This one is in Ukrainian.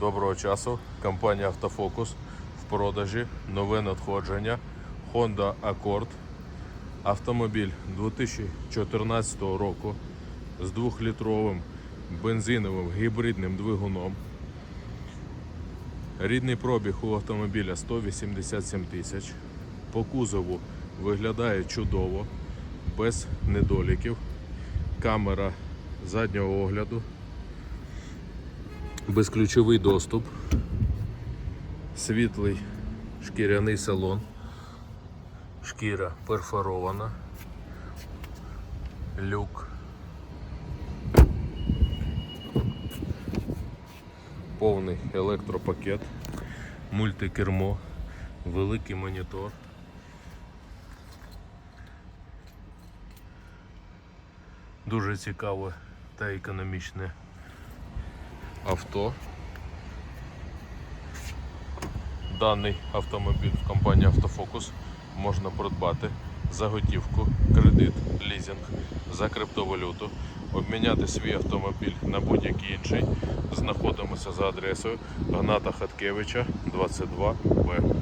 Доброго часу. Компанія Автофокус в продажі. Нове надходження. Honda Accord. Автомобіль 2014 року з 2-літровим бензиновим гібридним двигуном. Рідний пробіг у автомобіля 187 тисяч. По кузову виглядає чудово, без недоліків. Камера заднього огляду, безключовий доступ, світлий шкіряний салон, шкіра перфорована, люк, повний електропакет, мультикермо, великий монітор. Дуже цікаве та економічне авто. Даний автомобіль в компанії Автофокус можна придбати за готівку, кредит, лізинг, за криптовалюту, обміняти свій автомобіль на будь-який інший. Знаходимося за адресою Гната Хаткевича 22Б.